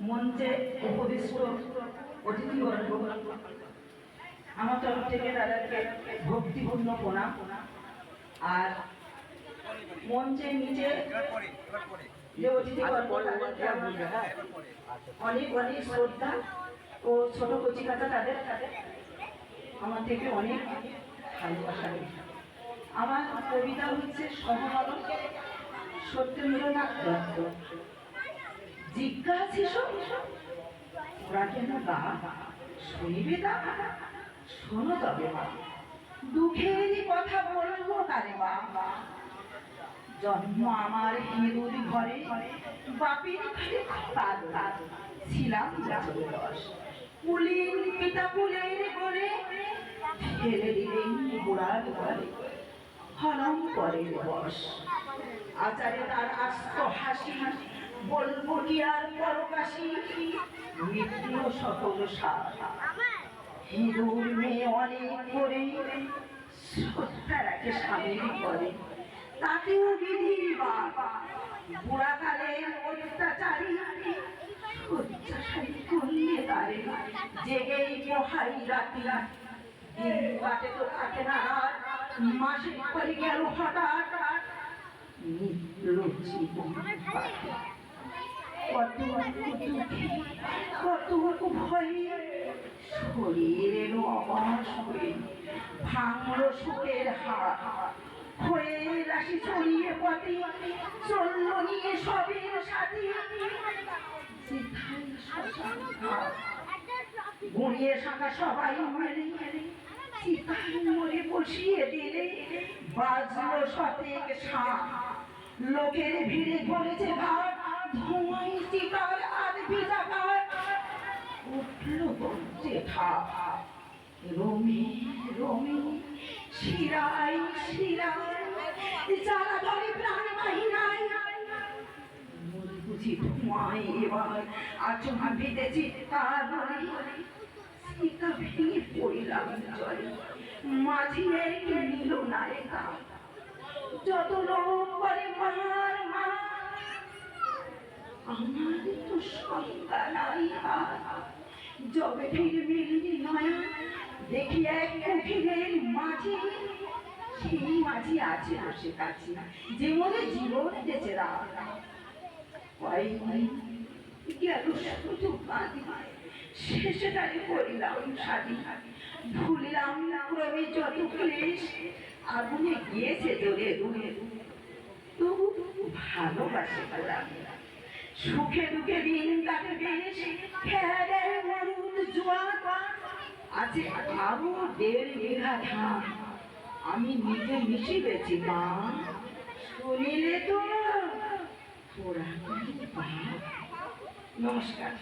মঞ্চে উপবিষ্ট অতিথিবর্গ, আমার তরফ থেকে তাদেরকে ভক্তিপূর্ণ প্রণাম আর মঞ্চের নিচে যে অতিথিবর্গ অনেক অনেক শ্রদ্ধা ও ছোট কচিকাতা তাদের আমার থেকে অনেক ভালোবাসা। আমার কবিতা হচ্ছে সহমানব সত্যেন্দ্রনাথ দত্ত জিজ্ঞাসি ওরা কেন গা শুনিবে শোনো তবে মা, দুঃখেরই কথা বলব কারে বা জন্ম আমার হিন্দুর ঘরে ঘরে কাদ কাদ ছিলাম রস কুলির পিতা কুলের করে ফেলে দিলেন গোড়ার ঘরে। হলম করে বস। আচারে তার আস্ত হাসি হাসি বলব কি পরকাশি মৃত্যু সকল হিন্দুর মেয়ে অনেক করে শ্রদ্ধা রাখে স্বামীর করে তাতেও বিধির বাবা বুড়াকালের অত্যাচারী অত্যাচারী করলে তারে জেগেই পোহাই রাতি দিন কাটে তো কাটে না মাসে পরে গেল হঠাৎ। নিত্য জীবন পাখি। কত দুঃখে কত ভয়ে শরীর এলো আমার শরীর ভাঙলো সুখের হাত হয়ে রাশি ছড়িয়ে পথে চলল নিয়ে সবের সাথে শ্মশান শাখা সবাই মেরে বসিয়ে দিলে বাজলো সতেক শাক লোকের ভিড়ে পড়েছে ঘাট ধোঁয়াই চিতার আর রমি শিরাই শিরাই, যারা ধরে প্রাণ বেঁধেছি তার সীতা ভেঙে পড়িলাম জলে। না যত লোক করে আমার তো সংজ্ঞা নাই আর যবে ফিরে মিলি নয়, দেখি এক কুঠিরের মাঝি। সেই মাঝি আছে বসে কাছে, যে মনে জীবন রাত কয়েকদিন গেল শুধু কাঁদি শেষে তারে করিলাম শাড়ি ভুলিলাম ক্রমে যত ক্লেশ, আগুনে গিয়েছে দূরে দূরে তবু ভালোবাসে পেলাম সুখে দুঃখে দিন কাটে বেশ। খেয়ালে মরুদ জোয়ার আছে আরও দেড় বিঘা ধান আমি নিজে মিশিবেছি মা। শুনিলে তো তোরা নমস্কার।